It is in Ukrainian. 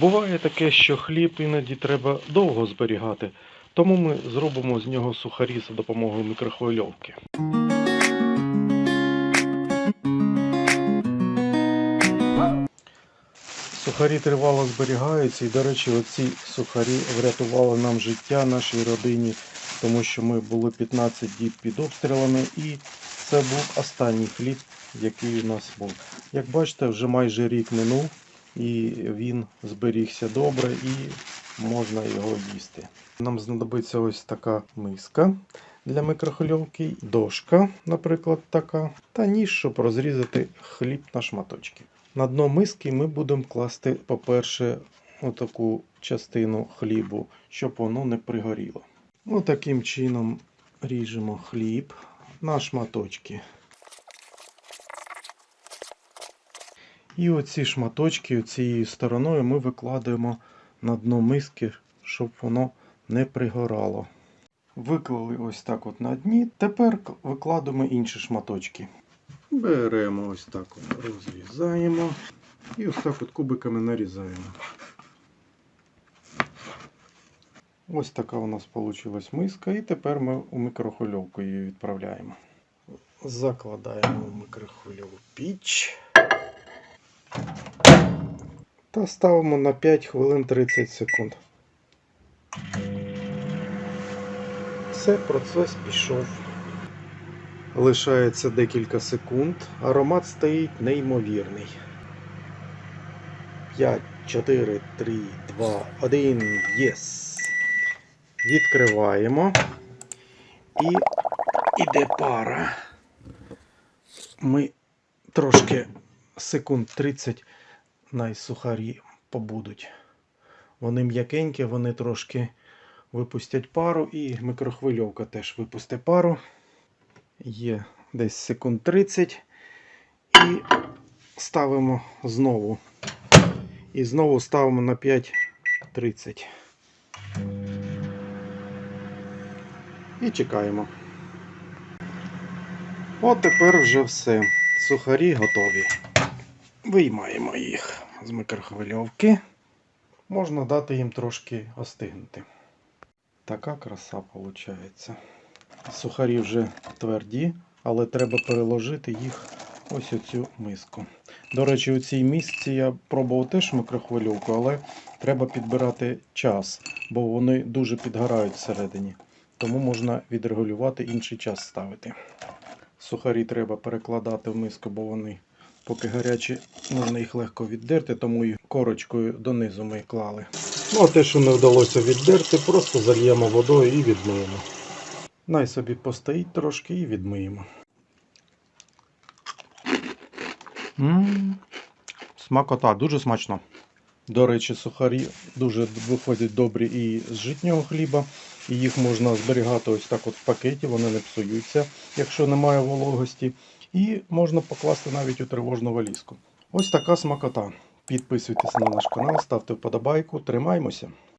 Буває таке, що хліб іноді треба довго зберігати, тому ми зробимо з нього сухарі за допомогою мікрохвильовки. Сухарі тривало зберігаються, і, до речі, оці сухарі врятували нам життя нашій родині, тому що ми були 15 діб під обстрілами, і це був останній хліб, який у нас був. Як бачите, вже майже рік минув, і він зберігся добре і можна його їсти. Нам знадобиться ось така миска для микрохвильовки, дошка, наприклад, така, та ніж, щоб розрізати хліб на шматочки. На дно миски ми будемо класти, по-перше, отаку частину хлібу, щоб воно не пригоріло. Отаким чином ріжемо хліб на шматочки. І оці шматочки цією стороною ми викладаємо на дно миски, щоб воно не пригорало. Виклали ось так от на дні. Тепер викладаємо інші шматочки. Беремо ось так от, розрізаємо і ось так от кубиками нарізаємо. Ось така у нас вийшла миска, і тепер ми у мікрохвильовку її відправляємо. Закладаємо в мікрохвильову піч. Та ставимо на 5 хвилин 30 секунд. Все, процес пішов. Лишається декілька секунд. Аромат стоїть неймовірний. 5, 4, 3, 2, 1. Єс. Відкриваємо. І іде пара. Ми трошки секунд 30 найсухарі побудуть. Вони м'якенькі, вони трошки випустять пару, і мікрохвильовка теж випустить пару. Є десь секунд 30. І ставимо знову. І знову ставимо на 5.30. І чекаємо. От тепер вже все. Сухарі готові. Виймаємо їх з мікрохвильовки. Можна дати їм трошки остигнути. Така краса виходить. Сухарі вже тверді, але треба переложити їх ось у цю миску. До речі, у цій мисці я пробував теж мікрохвильовку, але треба підбирати час, бо вони дуже підгорають всередині. Тому можна відрегулювати інший час ставити. Сухарі треба перекладати в миску, бо вони поки гарячі, можна їх легко віддерти, тому і корочкою донизу ми клали. Ну а те, що не вдалося віддерти, просто зальємо водою і відмиємо. Най собі постоїть трошки і відмиємо. М, Смакота, дуже смачно. До речі, сухарі дуже виходять добрі і з житнього хліба. І їх можна зберігати ось так от в пакеті, вони не псуються, якщо немає вологості. І можна покласти навіть у тривожну валізку. Ось така смакота. Підписуйтесь на наш канал, ставте вподобайку, тримаймося.